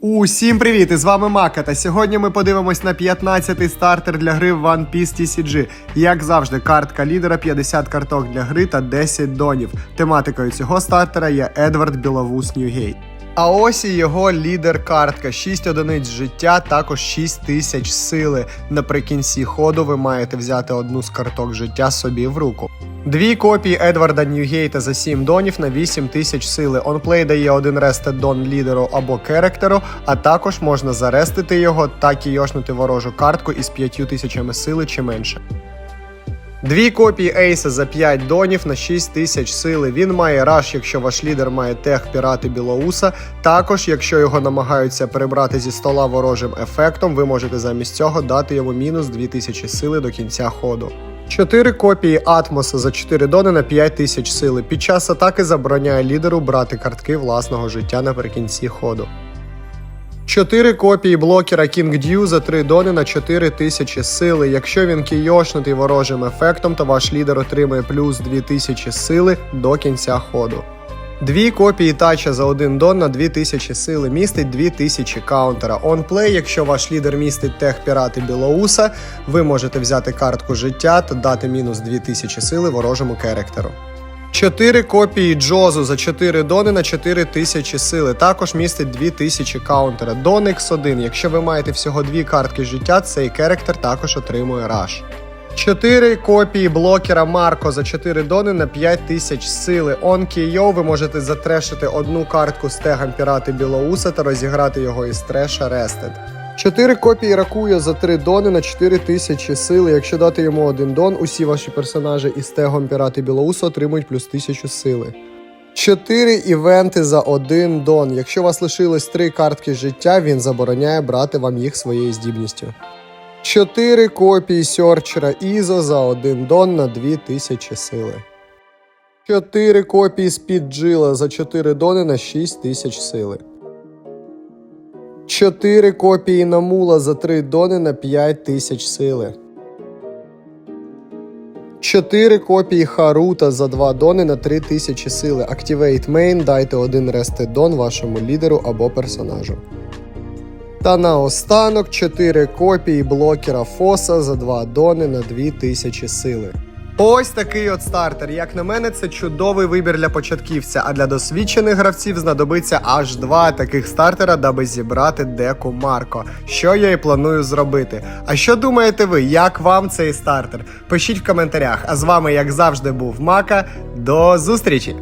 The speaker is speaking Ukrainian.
Усім привіт! З вами Мака. Та сьогодні ми подивимось на 15-й стартер для гри One Piece TCG. Як завжди, картка лідера, 50 карток для гри та 10 донів. Тематикою цього стартера є Едвард Біловус Ньюгейт. А ось і його лідер-картка. 6 одиниць життя, також 6 тисяч сили. Наприкінці ходу ви маєте взяти одну з карток життя собі в руку. Дві копії Едварда Ньюгейта за 7 донів на 8 тисяч сили. Онплей дає один рестед дон лідеру або керектеру, а також можна зарестити його та кійошнути ворожу картку із 5 тисячами сили чи менше. Дві копії Ейса за 5 донів на 6 тисяч сили. Він має раш, якщо ваш лідер має тех пірати Білоуса. Також, якщо його намагаються перебрати зі стола ворожим ефектом, ви можете замість цього дати йому мінус 2000 сили до кінця ходу. Чотири копії Атмоса за 4 дони на 5 тисяч сили. Під час атаки забороняє лідеру брати картки власного життя наприкінці ходу. 4 копії блокера King Dew за 3 дони на 4 тисячі сили. Якщо він кійошнутий ворожим ефектом, то ваш лідер отримує плюс 2000 сили до кінця ходу. Дві копії тача за 1 дон на 2000 сили містить 2000 каунтера. Онплей, якщо ваш лідер містить тех пірати Білоуса, ви можете взяти картку життя та дати мінус 2000 сили ворожому керектеру. 4 копії Джозу за 4 дони на 4000 сили. Також містить 2000 каунтера. Дон X1. Якщо ви маєте всього 2 картки життя, цей керектер також отримує раш. 4 копії блокера Марко за 4 дони на 5000 сили. Кійо ви можете затрешити одну картку з тегом пірати Білоуса та розіграти його із треша Рестед. 4 копії Ракуя за 3 дони на 4000 сили. Якщо дати йому один дон, усі ваші персонажі із тегом пірати Білоуса отримують плюс 1000 сили. 4 івенти за 1 дон. Якщо у вас лишилось 3 картки життя, він забороняє брати вам їх своєю здібністю. 4 копії Сьорчера Ізо за 1 дон на 2000 сили. 4 копії Спіджила за 4 дони на 6000 сили. 4 копії Намула за 3 дони на 5000 сили. 4 копії Харута за 2 дони на 3000 сили. Activate Main, дайте один рестед дон вашому лідеру або персонажу. Та наостанок 4 копії блокера Фоса за 2 дони на 2000 сили. Ось такий от стартер. Як на мене, це чудовий вибір для початківця, а для досвідчених гравців знадобиться аж два таких стартера, даби зібрати деку Марко, що я і планую зробити. А що думаєте ви, як вам цей стартер? Пишіть в коментарях. А з вами, як завжди, був Мака. До зустрічі!